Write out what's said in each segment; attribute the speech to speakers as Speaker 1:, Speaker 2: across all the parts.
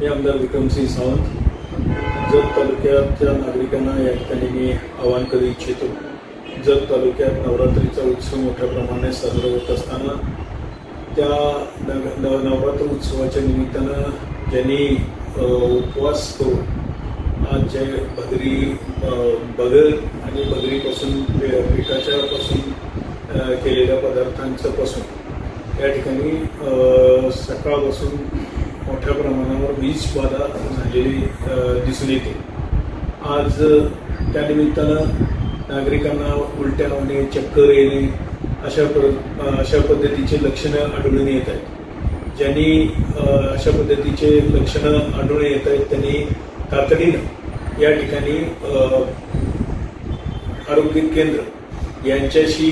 Speaker 1: मी आमदार विक्रमसिंह सावंत जत तालुक्याच्या नागरिकांना या ठिकाणी मी आवाहन करू इच्छितो. जत तालुक्यात नवरात्रीचा उत्सव मोठ्या प्रमाणात साजरा होत असताना त्या नव नव- नवरात्र उत्सवाच्या निमित्तानं ज्यांनी उपवास करून आज जे भगरी अ, आणि बगरीपासून पे- पिठाच्या पासून केलेल्या पदार्थांचं पासून या ठिकाणी सकाळपासून मोठ्या प्रमाणावर वीज बाधा झालेली दिसून येते. आज त्यानिमित्तानं नागरिकांना उलट्या होणे चक्कर येणे अशा प्र अशा पद्धतीचे लक्षणं आढळून येत आहेत. ज्यांनी अशा पद्धतीचे लक्षणं आढळून येत आहेत त्यांनी तातडीनं या ठिकाणी आरोग्य केंद्र यांच्याशी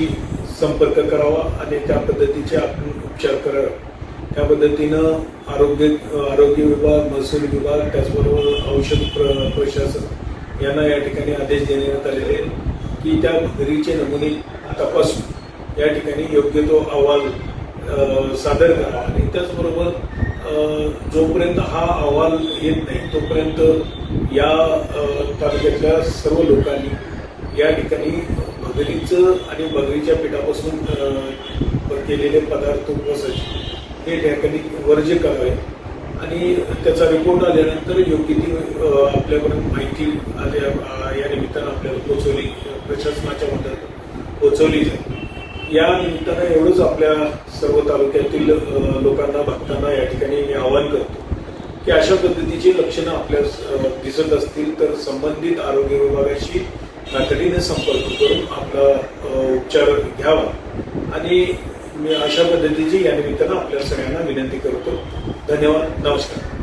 Speaker 1: संपर्क करावा आणि त्या पद्धतीचे आपण उपचार करावे. त्या पद्धतीनं आरोग्य आरोग्य विभाग महसूल विभाग त्याचबरोबर औषध प्र प्रशासन यांना या ठिकाणी आदेश देण्यात आलेले आहेत की त्या घरीचे नमुने तपासून या ठिकाणी योग्य तो अहवाल सादर करा आणि त्याचबरोबर जोपर्यंत हा अहवाल येत नाही तोपर्यंत या तालुक्यातल्या सर्व लोकांनी या ठिकाणी भगरीचं आणि भगरीच्या पिठापासून केलेले पदार्थ उपवासाचे हे त्या ठिकाणी वर्ज्य करावे आणि त्याचा रिपोर्ट आल्यानंतर योग्य ती आपल्याकडून आपल्यापर्यंत माहिती आल्या या निमित्तानं आपल्याला पोचवली प्रशासनाच्या मदत पोचवली जाईल. या निमित्तानं एवढंच आपल्या सर्व तालुक्यातील लोकांना भक्तांना या ठिकाणी मी आवाहन करतो की अशा पद्धतीची लक्षणं आपल्या दिसत असतील तर संबंधित आरोग्य विभागाशी तातडीने संपर्क करून आपला उपचार घ्यावा. आणि मी अशा पद्धतीची या निमित्तानं आपल्या सगळ्यांना विनंती करतो. धन्यवाद. नमस्कार.